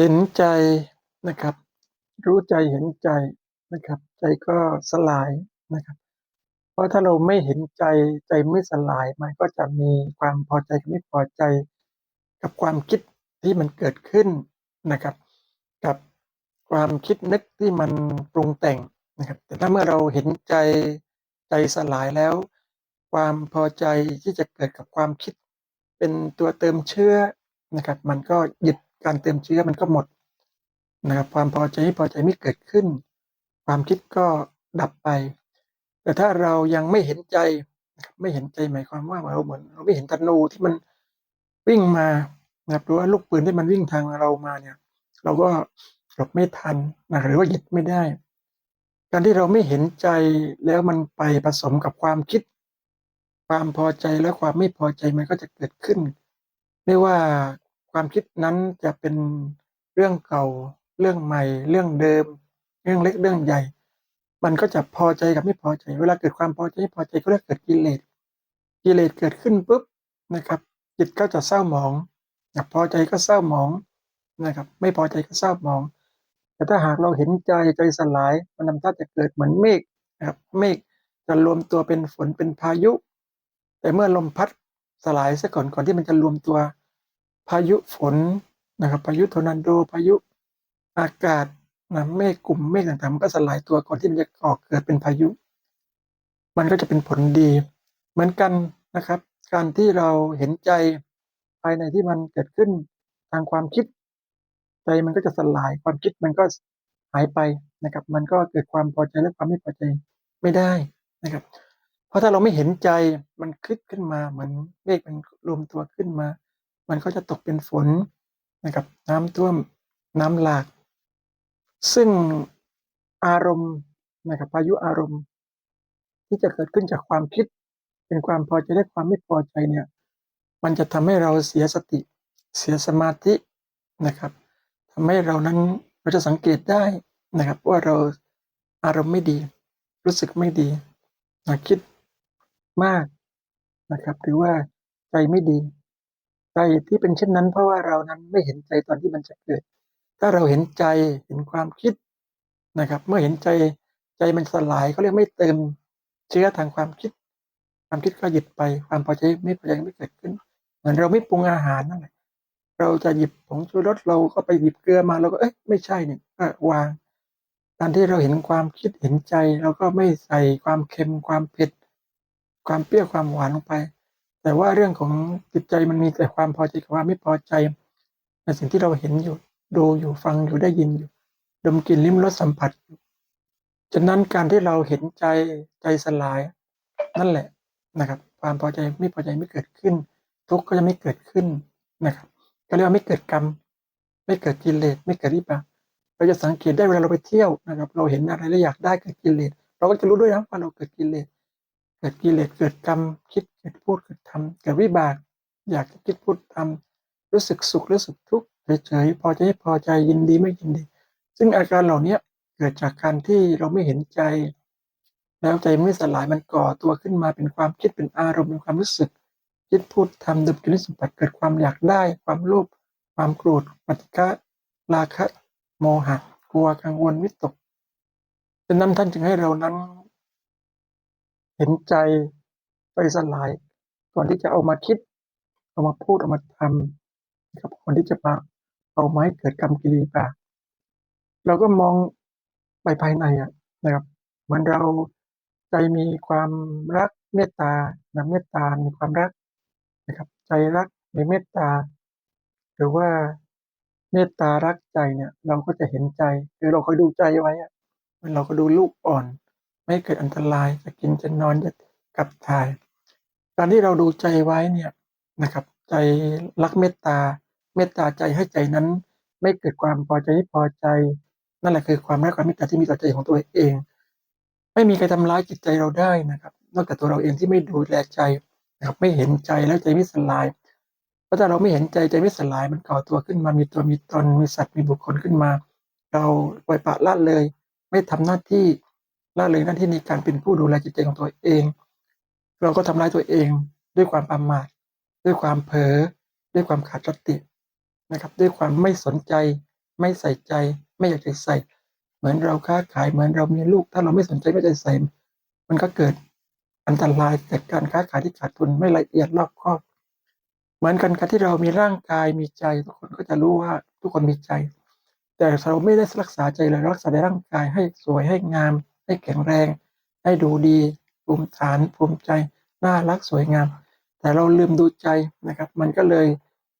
เห็นใจนะครับ รู้ใจเห็นใจนะครับ ใจก็สลายนะครับ เพราะถ้าเราไม่เห็นใจใจไม่สลายมันก็จะมีความพอใจกับไม่พอใจ กับความคิดที่มันเกิดขึ้นนะครับ กับความคิดนึกที่มันปรุงแต่งนะครับ แต่ถ้าเมื่อเราเห็นใจใจสลายแล้ว ความพอใจที่จะเกิดกับความคิด เป็นตัวเติมเชื้อนะครับ มันก็หยุด การเติมเชื้อมันก็หมดนะครับความพอใจไม่พอใจไม่เกิดขึ้น ความคิดก็ดับไป แต่ถ้าเรายังไม่เห็นใจนะครับไม่เห็นใจหมายความว่าเราเหมือน เราไม่เห็นธนูที่มันวิ่งมานะครับหรือว่าลูกปืนที่มันวิ่งทางเรามาเนี่ย เราก็หลบไม่ทันนะหรือว่าหยุดไม่ได้ การที่เราไม่เห็นใจแล้วมันไปผสมกับความคิด ความพอใจและความไม่พอใจมันก็จะเกิดขึ้น ไม่ว่า ความคิดนั้นจะเป็นเรื่องเก่า เรื่องใหม่ เรื่องเดิม เรื่องเล็กเรื่องใหญ่ มันก็จะพอใจกับไม่พอใจ เวลาเกิดความพอใจไม่พอใจก็เรียกเกิดกิเลสกิเลสเกิดขึ้นปุ๊บนะครับจิตก็จะเศร้าหมองอยากพอใจก็เศร้าหมองนะครับ ไม่พอใจก็เศร้าหมอง แต่ถ้าหากเราเห็นใจใจสลายมันนำท่าจะเกิดเหมือนเมฆนะครับเมฆจะรวมตัวเป็นฝนเป็นพายุ แต่เมื่อลมพัดสลายซะก่อนก่อนที่มันจะรวมตัว พายุฝนนะครับพายุทอร์นาโดพายุอากาศนะเมฆกลุ่มเมฆต่างๆมันก็สลายตัวก่อนที่มันจะก่อเกิดเป็นพายุ มันก็จะเป็นผลดี เหมือนกันนะครับ การที่เราเห็นใจภายในที่มันเกิดขึ้นทางความคิด ใจมันก็จะสลายความคิดมันก็หายไปนะครับ มันก็เกิดความพอใจและความไม่พอใจไม่ได้นะครับ เพราะถ้าเราไม่เห็นใจมันคิดขึ้นมาเหมือนเมฆมันรวมตัวขึ้นมา มันก็จะตกเป็นฝนนะครับน้ำท่วมน้ำหลาก ซึ่งอารมณ์นะครับพายุอารมณ์ ที่จะเกิดขึ้นจากความคิด เป็นความพอใจและความไม่พอใจเนี่ยมันจะทำให้เราเสียสติ เสียสมาธินะครับทำให้เรานั้นเราจะสังเกตได้นะครับว่าเราอารมณ์ไม่ดี รู้สึกไม่ดีนะคิดมากนะครับ หรือว่าใจไม่ดี ใจที่เป็นเช่นนั้น เพราะว่าเรานั้นไม่เห็นใจตอนที่มันจะเกิด ถ้าเราเห็นใจเห็นความคิดนะครับ เมื่อเห็นใจใจมันสลายเขาเรียกไม่เติมเชื้อทางความคิด ความคิดก็หยุดไป ความพอใจไม่พอใจไม่เกิดขึ้น เหมือนเราไม่ปรุงอาหารนั่นแหละเราจะหยิบผงชูรสเราก็ไปหยิบเกลือมาเราก็เอ๊ะไม่ใช่เนี่ยก็วางการที่เราเห็นความคิดเห็นใจเราก็ไม่ใส่ความเค็มความเผ็ด ความเปรี้ยวความหวานลงไป แต่ว่าเรื่องของจิตใจมันมีแต่ความพอใจกับความไม่พอใจในสิ่งที่เราเห็นอยู่ ดูอยู่ฟังอยู่ได้ยินอยู่ ดมกลิ่นลิ้มรสสัมผัสอยู่ฉะนั้นการที่เราเห็นใจใจสลาย นั่นแหละนะครับ ความพอใจไม่พอใจไม่เกิดขึ้น ทุกข์ก็จะไม่เกิดขึ้นนะครับก็เรียกว่าไม่เกิดกรรม ไม่เกิดกิเลสไม่เกิดวิบาเราจะสังเกตได้เวลาเราไปเที่ยวนะครับ เราเห็นอะไรแล้วอยากได้เกิดกิเลสเราก็จะรู้ด้วยนะว่าเราเกิดกิเลส เกิดกิเลสเกิดกรรม คิดเกิดพูดเกิดทำเกิดวิบาก อยากจะคิดพูดทำรู้สึกสุขรู้สึกทุกข์เฉยๆพอใจพอใจยินดีไม่ยินดี ซึ่งอาการเหล่านี้เกิดจากการที่เราไม่เห็นใจ แล้วใจไม่สลายมันก่อตัวขึ้นมาเป็นความคิดเป็นอารมณ์เป็นความรู้สึก คิดพูดทำดมกลิ่นสัมผัสเกิดความอยากได้ ความโลภความโกรธปฏิฆะราคะ โมหะกลัวกังวลวิตกฉะนั้นท่านจึงให้เรานั้น เห็นใจใจสลาย ก่อนที่จะเอามาคิด เอามาพูดเอามาทำนะครับก่อนที่จะมาเอาไม้เกิดกรรมกิริยาเราก็มองไปภายในอะนะครับเหมือนเราใจมีความรักเมตตานะเมตตา มีความรักนะครับ ใจรักมีเมตตา หรือว่าเมตตารักใจเนี่ย เราก็จะเห็นใจ คือเราคอยดูใจไว้อะเราก็ดูลูกอ่อน ไม่เกิดอันตรายจะกินจะนอนจะขับถ่าย การที่เราดูใจไว้เนี่ยนะครับ ใจรักเมตตา เมตตาใจให้ใจนั้น ไม่เกิดความพอใจไม่พอใจ นั่นแหละคือความรักความเมตตาที่มีต่อใจของตัวเอง ไม่มีใครทำร้ายจิตใจเราได้นะครับ นอกจากตัวเราเองที่ไม่ดูแลใจนะครับไม่เห็นใจแล้วใจไม่สลายเพราะถ้าเราไม่เห็นใจใจไม่สลายมันก่อตัวขึ้นมามีตัวมีตนมีสัตว์มีบุคคลขึ้นมา เราปล่อยปละละเลย ไม่ทำหน้าที่ ละเลยหน้าที่ในการเป็นผู้ดูแลจิตใจของตัวเอง เราก็ทำร้ายตัวเองด้วยความประมาทด้วยความเผลอด้วยความขาดสตินะครับ ด้วยความไม่สนใจ ไม่ใส่ใจ ไม่อยากจะใส่ เหมือนเราค้าขายเหมือนเรามีลูก ถ้าเราไม่สนใจไม่ใจใส่ มันก็เกิดอันตรายจากการค้าขายที่ขาดทุนไม่ละเอียดรอบคอบ เหมือนกันกับที่เรามีร่างกายมีใจ ทุกคนก็จะรู้ว่าทุกคนมีใจ แต่เราไม่ได้รักษาใจเลยรักษาในร่างกายให้สวยให้งาม ให้แข็งแรง ให้ดูดีภูมิฐานภูมิใจ น่ารักสวยงาม แต่เราลืมดูใจนะครับ มันก็เลย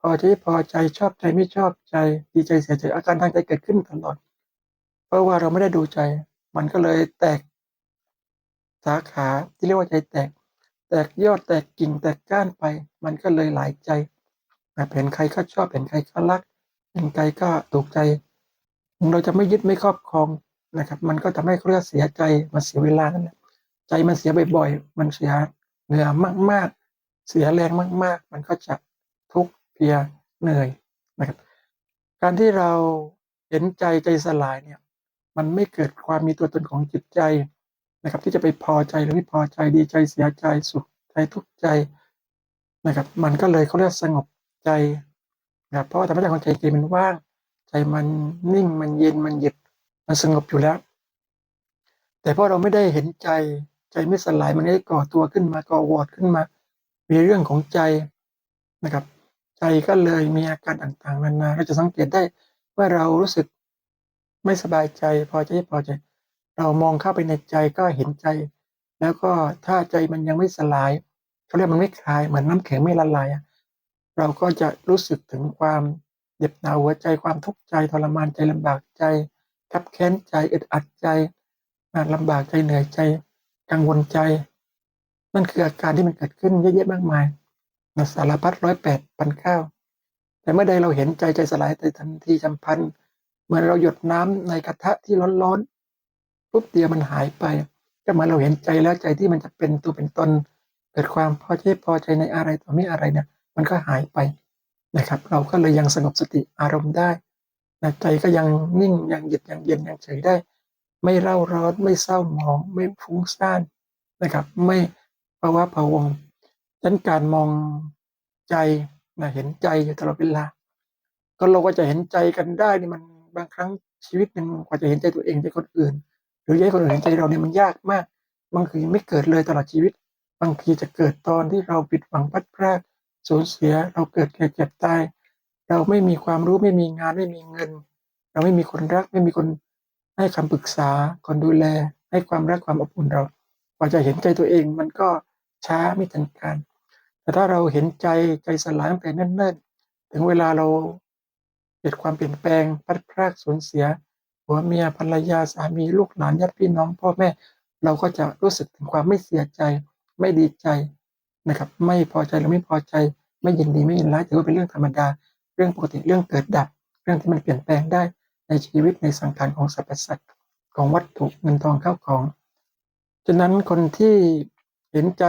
พอใจพอใจชอบใจไม่ชอบใจ ดีใจเสียใจอาการทางใจเกิดขึ้นตลอด เพราะว่าเราไม่ได้ดูใจ มันก็เลยแตก สาขาที่เรียกว่าใจแตก แตกยอดแตกกิ่งแตกก้านไป มันก็เลยหลายใจแบบเห็นใครก็ชอบเห็นใครก็รักเห็นใครก็ถูกใจ เราจะไม่ยึดไม่ครอบครอง นะครับ มันก็ทำให้เขาเรียกเสียใจมันเสียเวลานั่นแหละใจมันเสียบ่อยๆมันเสียเหนื่อยมาก ๆ เสียแรงมาก ๆ มันก็จะทุกข์เพียเหนื่อยนะครับ การที่เราเห็นใจใจสลายเนี่ย มันไม่เกิดความมีตัวตนของจิตใจนะครับ ที่จะไปพอใจหรือไม่พอใจดีใจเสียใจสุขใจทุกข์ใจนะครับ มันก็เลยเขาเรียกสงบใจนะครับเพราะว่าธรรมชาติของใจใจมันว่าง ใจมันนิ่งมันเย็นมันหยุด มันสงบอยู่แล้ว แต่พราะเราไม่ได้เห็นใจใจไม่สลายมันได้ก่อตัวขึ้นมาก่อวอดขึ้นมา มีเรื่องของใจนะครับ ใจก็เลยมีอาการต่างๆนานาเราจะสังเกตได้ว่าเรารู้สึกไม่สบายใจ พอใจไม่พอใจ เรามองเข้าไปในใจก็เห็นใจ แล้วก็ถ้าใจมันยังไม่สลายเขาเรียกมันไม่คลายเหมือนน้ำแข็งไม่ละลายเราก็จะรู้สึกถึงความเจ็บหนาวหัวใจความทุกข์ใจทรมานใจลำบากใจ คับแค้นใจอึดอัดใจลำบากใจเหนื่อยใจกังวลใจ นั่นคืออาการที่มันเกิดขึ้นเยอะแยะมากมายนะสารพัดร้อยแปดพันเก้าแต่เมื่อใดเราเห็นใจใจสลายในทันทีจำพันเหมือนเราหยดน้ำในกระทะที่ร้อนๆปุ๊บเดียวมันหายไป ก็เหมือนเราเห็นใจแล้วใจที่มันจะเป็นตัวเป็นตนเกิดความพอใจพอใจในอะไรต่อไม่อะไรเนี่ยมันก็หายไปนะครับ เราก็เลยยังสงบสติอารมณ์ได้ นะใจก็ยังนิ่งยังหยุดยังเย็นยังเฉยได้ ไม่เร่าร้อนไม่เศร้าหมอง ไม่ฟุ้งซ่านนะครับ ไม่ภาวะผวงดังนั้นการมองใจนะเห็นใจอยู่ตลอดเวลา ก็เราก็จะเห็นใจกันได้นี่มันบางครั้งชีวิตหนึ่งกว่าจะเห็นใจตัวเองใจคนอื่น หรือให้คนอื่นเห็นใจเราเนี่ยมันยากมาก บางทีไม่เกิดเลยตลอดชีวิต บางทีจะเกิดตอนที่เราผิดหวังพัดพรากสูญเสียเราเกิดแก่เจ็บตาย เราไม่มีความรู้ไม่มีงานไม่มีเงิน เราไม่มีคนรักไม่มีคนให้คำปรึกษาคนดูแล ให้ความรักความอบอุ่นเรากว่าจะเห็นใจตัวเองมันก็ช้าไม่ทันการ แต่ถ้าเราเห็นใจใจสลายตั้งแต่เนิ่นๆถึงเวลาเราเกิดความเปลี่ยนแปลงพัดพรากสูญเสียผัวเมียภรรยาสามีลูกหลานญาติพี่น้องพ่อแม่ เราก็จะรู้สึกถึงความไม่เสียใจ ไม่ดีใจนะครับ ไม่พอใจหรือไม่พอใจ ไม่ยินดีไม่ยินร้ายถือว่าเป็นเรื่องธรรมดา รื่องปกติเรื่องเกิดดับ เรื่องที่มันเปลี่ยนแปลงได้ในชีวิตในสังขารของสรรพสัตว์ของวัตถุเงินทองเข้าของฉะนั้นคนที่เห็นใจ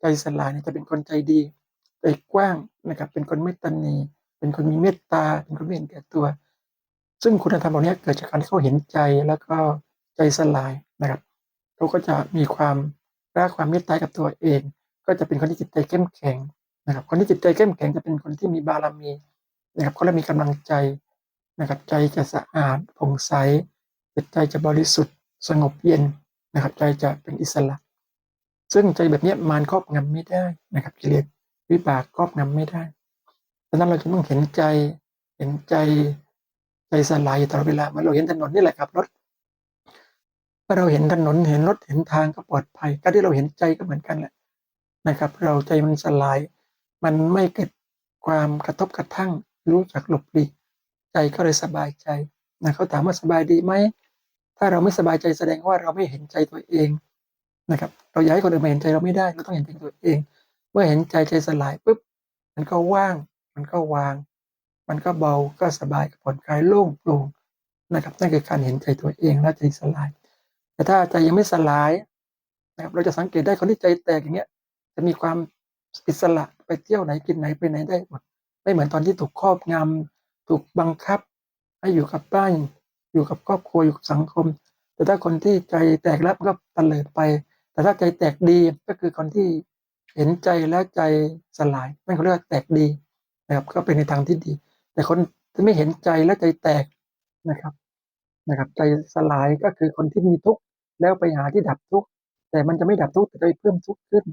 ใจสลายเนี่ยจะเป็นคนใจดีใจกว้างนะครับ เป็นคนไม่ตันนีเป็นคนมีเมตตาเป็นคนไม่เห็นแก่ตัว ซึ่งคุณธรรมเหล่านี้เกิดจากการที่เขาเห็นใจแล้วก็ใจสลายนะครับเขาก็จะมีความรักความเมตตากับตัวเอง ก็จะเป็นคนที่จิตใจเข้มแข็งนะครับ คนที่จิตใจเข้มแข็งจะเป็นคนที่มีบารมี นะครับเขาเลยมีกำลังใจนะครับใจจะสะอาดผ่องใสจิตใจจะบริสุทธิ์ สงบเย็นนะครับ ใจจะเป็นอิสระ ซึ่งใจแบบนี้มารครอบงำไม่ได้นะครับกิเลสวิบากครอบงำไม่ได้ดังนั้นเราจะต้องเห็นใจเห็นใจใจสลายอยู่ตลอดเวลาเมื่อเราเห็นถนนนี่แหละครับรถเมื่อเราเห็นถนนเห็นรถเห็นทางก็ปลอดภัยการที่เราเห็นใจก็เหมือนกันแหละนะครับ เราใจมันสลาย มันไม่เกิดความกระทบกระทั่ง รู้จักหลบหลีกใจก็เลยสบายใจนะเขาถามว่าสบายดีไหมถ้าเราไม่สบายใจแสดงว่าเราไม่เห็นใจตัวเองนะครับ เราอยากให้คนอื่นมาเห็นใจเราไม่ได้เราต้องเห็นใจตัวเอง เมื่อเห็นใจใจสลายปุ๊บมันก็ว่าง มันก็วาง มันก็เบาก็สบายผ่อนคลายโล่งโปร่งนะครับนั่นคือการเห็นใจตัวเองและใจสลาย แต่ถ้าใจยังไม่สลายนะครับเราจะสังเกตได้คนที่ใจแตกอย่างเงี้ยจะมีความอิสระไปเที่ยวไหนกินไหนไปไหนได้หมด ไม่เหมือนตอนที่ถูกครอบงำถูกบังคับ ให้อยู่กับบ้านอยู่กับครอบครัวอยู่กับสังคม แต่ถ้าคนที่ใจแตกแล้วก็ตะเลิดไป แต่ถ้าใจแตกดีก็คือคนที่เห็นใจและใจสลายนั่นเขาเรียกว่าแตกดีนะครับก็เป็นในทางที่ดี แต่คนที่ไม่เห็นใจและใจแตกนะครับนะครับ ใจสลายก็คือคนที่มีทุกข์แล้วไปหาที่ดับทุกข์แต่มันจะไม่ดับทุกข์แต่จะไปเพิ่มทุกข์ขึ้น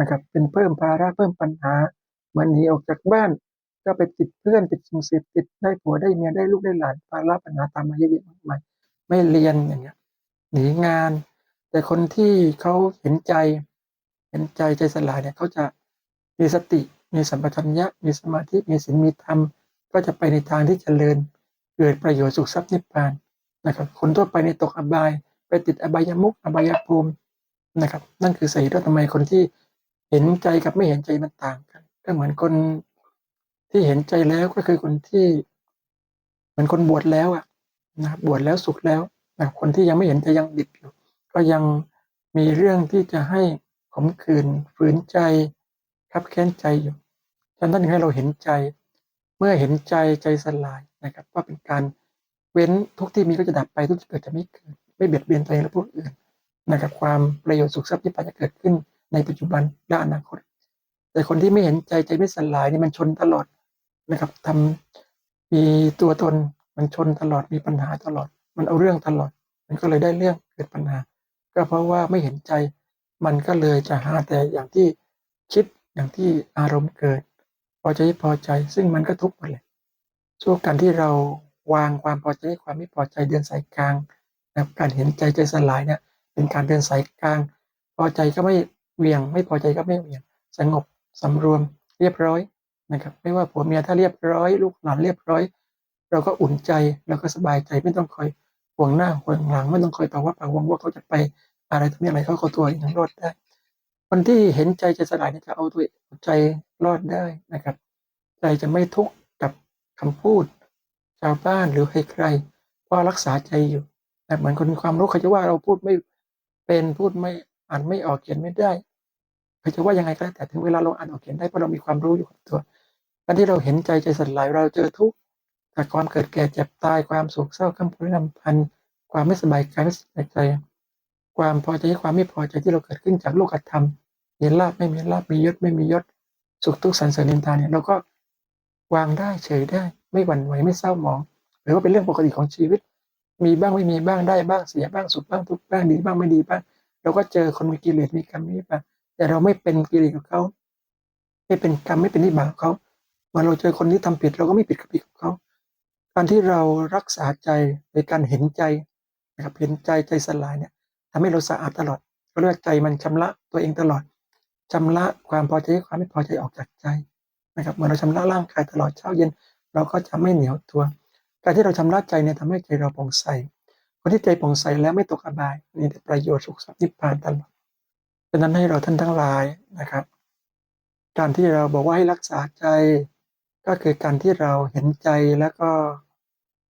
นะครับ เป็นเพิ่มภาระเพิ่มปัญหาเหมือนหนีออกจากบ้าน ก็ไปติดเพื่อนติดสิ่งเสพติดได้ผัวได้เมียได้ลูกได้หลานภาระปัญหาตามมาเยอะแยะมากมายไม่เรียนอย่างเงี้ยหนีงาน แต่คนที่เขาเห็นใจ เห็นใจใจสลายเนี่ยเขาจะมีสติมีสัมปชัญญะมีสมาธิมีศีลมีธรรม ก็จะไปในทางที่เจริญเกิดประโยชน์สุขทรัพย์นิพพานนะครับคนทั่วไปในตกอบาย ไปติดอบายมุกอบายภูมินะครับ นั่นคือสาเหตุว่าทำไมคนที่เห็นใจกับไม่เห็นใจมันต่างกัน ก็เหมือนคน ที่เห็นใจแล้วก็คือคนที่เหมือนคนบวชแล้วอะนะบวชแล้วสุขแล้วนะคนที่ยังไม่เห็นใจยังดิบอยู่ ก็ยังมีเรื่องที่จะให้ขมขื่นฝืนใจคับแค้นใจอยู่ฉะนั้นให้เราเห็นใจเมื่อเห็นใจใจสลายนะครับว่าเป็นการเว้นทุกที่มีก็จะดับไปทุกที่เกิดจะไม่เกิดไม่เบียดเบียนตัวเองและผู้อื่นนะครับความประโยชน์สุขทรัพย์ที่ปัจจะเกิดขึ้นในปัจจุบันและอนาคต แต่คนที่ไม่เห็นใจใจไม่สลายนี่มันชนตลอด นะครับทำมีตัวตนมันชนตลอดมีปัญหาตลอด มันเอาเรื่องตลอด มันก็เลยได้เรื่องเกิดปัญหา ก็เพราะว่าไม่เห็นใจ มันก็เลยจะหาแต่อย่างที่คิดอย่างที่อารมณ์เกิด พอใจพอใจซึ่งมันก็ทุกข์หมดเลยช่วงการที่เราวางความพอใจความไม่พอใจเดินสายกลางนะการเห็นใจใจสลายเนี่ยเป็นการเดินสายกลาง พอใจก็ไม่เวียง ไม่พอใจก็ไม่เวียง สงบสำรวม เรียบร้อย นะครับ ไม่ว่าผัวเมียถ้าเรียบร้อย ลูกหลานเรียบร้อย เราก็อุ่นใจเราก็สบายใจไม่ต้องคอยห่วงหน้าห่วงหลังไม่ต้องคอยปาว่าปากวงว่าเขาจะไปอะไรตรงนี้อะไรเขาเขาตัวเองรอดได้ คนที่เห็นใจใจสลายนี่จะเอาตัวใจรอดได้นะครับ ใจจะไม่ทุกข์กับคำพูด ชาวบ้านหรือใครๆเพราะรักษาใจอยู่แต่เหมือนคนมีความรู้เขาจะว่าเราพูดไม่เป็นพูดไม่อ่านไม่ออกเขียนไม่ได้เขาจะว่ายังไงก็แล้วแต่ถึงเวลาเราอ่านออกเขียนได้เพราะเรามีความรู้อยู่กับตัว การที่เราเห็นใจใจสลายเราเจอทุกข์จากความเกิดแก่เจ็บตายความโศกเศร้าคำพูดลำพันธ์ความไม่สบายกายไม่สบายใจ ความพอใจความไม่พอใจที่เราเกิดขึ้นจากโลกธรรมมีลาบไม่มีลาบมียศไม่มียศ สุขทุกข์สันเสริญนินทาเนี่ยเราก็วางได้เฉยได้ไม่หวั่นไหวไม่เศร้าหมอง หรือว่าเป็นเรื่องปกติของชีวิต มีบ้างไม่มีบ้างได้บ้างเสียบ้างสุขบ้างทุกข์บ้างดีบ้างไม่ดีบ้างเราก็เจอคนมีกิเลสมีกรรมมีบากแต่เราไม่เป็นกิเลสกับเขา ไม่เป็นกรรมไม่เป็นนิบาตเขา อเราเจอคนที่ทำผิดเราก็ไม่ผิดกับผิดกับเขาการที่เรารักษาใจในการเห็นใจนะครับเห็นใจใจสลายเนี่ยทำให้เราสะอาดตลอดเราเรียกใจมันชำระตัวเองตลอดชำระความพอใจความไม่พอใจออกจากใจนะครับเมื่อเราชำระร่างกายตลอดเช้าเย็น เราก็จะไม่เหนียวตัว การที่เราชำระใจเนี่ยทำให้ใจเราผ่องใสคนที่ใจผ่องใสแล้วไม่ตกอบายมีแต่ประโยชน์สุขสันต์นิพพานตลอดฉะนั้นให้เราท่านทั้งหลายนะครับ การที่เราบอกว่าให้รักษาใจ ก็คือการที่เราเห็นใจแล้วก็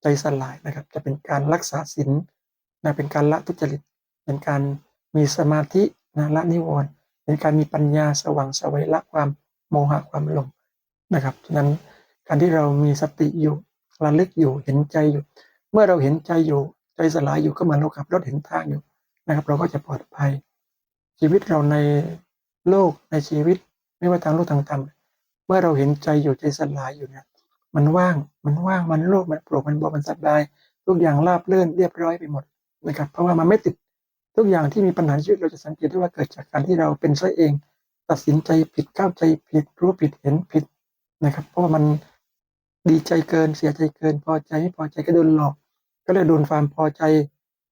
ใจสลายนะครับ จะเป็นการรักษาศีลนะเป็นการละทุจริต เป็นการมีสมาธินะละนิวรณ์เป็นการมีปัญญาสว่างสวัยละความโมหะความหลงนะครับฉะนั้นการที่เรามีสติอยู่ระลึกอยู่เห็นใจอยู่ เมื่อเราเห็นใจอยู่ใจสลายอยู่ก็เหมือนเราขับรถเห็นทางอยู่นะครับ เราก็จะปลอดภัย ชีวิตเราในโลกในชีวิต ไม่ว่าทางโลกทางธรรม เมื่อเราเห็นใจอยู่ใจสลายอยู่เนี่ยมันว่างมันว่างมันโล่งมันโปร่งมันเบามันสบายทุกอย่างราบเรื่อนเรียบร้อยไปหมดนะครับเพราะว่ามันไม่ติดทุกอย่างที่มีปัญหาชีวิตเราจะสังเกตได้ว่าเกิดจากการที่เราเป็นซะเอง ตัดสินใจผิดเข้าใจผิดรู้ผิดเห็นผิดนะครับ เพราะว่ามันดีใจเกินเสียใจเกิน พอใจไม่พอใจก็โดนหลอก ก็เลยโดนความพอใจ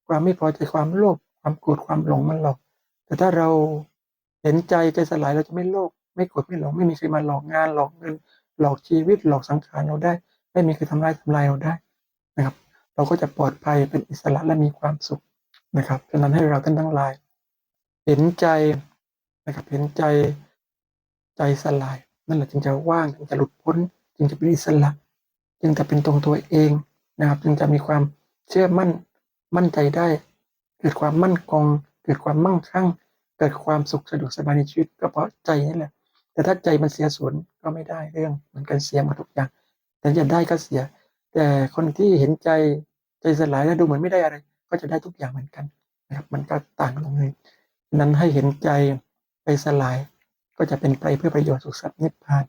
ความไม่พอใจความโลภความโกรธความหลงมันหลอก แต่ถ้าเราเห็นใจใจสลายเราจะไม่โลภ ไม่โกรธไม่หลงไม่มีใครมาหลอกงานหลอกเงินหลอกชีวิตหลอกสังขารเราได้ ไม่มีใครทำลายทำลายเราได้นะครับ เราก็จะปลอดภัยเป็นอิสระและมีความสุขนะครับฉะนั้นให้เราท่านทั้งหลาย เห็นใจนะครับเห็นใจใจสลาย นั่นแหละจึงจะว่างจึงจะหลุดพ้น จึงจะเป็นอิสระจึงจะเป็นตรงตัวเองนะครับ จึงจะมีความเชื่อมั่นมั่นใจได้ เกิดความมั่นคงเกิดความมั่งคั่ง เกิดความสุขสะดวกสบายในชีวิตก็เพราะใจนี่แหละ แต่ถ้าใจมันเสียส่วนก็ไม่ได้เรื่องเหมือนกันเสียหมดทุกอย่าง แต่จะได้ก็เสีย แต่คนที่เห็นใจใจสลายแล้วดูเหมือนไม่ได้อะไร ก็จะได้ทุกอย่างเหมือนกันนะครับมันก็ต่างกันตรงนี้นั้นให้เห็นใจใจสลายก็จะเป็นไปเพื่อประโยชน์สุขสันต์นิพพาน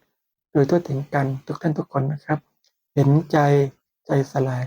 โดยทั่วถึงกันทุกท่านทุกคนนะครับ เห็นใจใจสลาย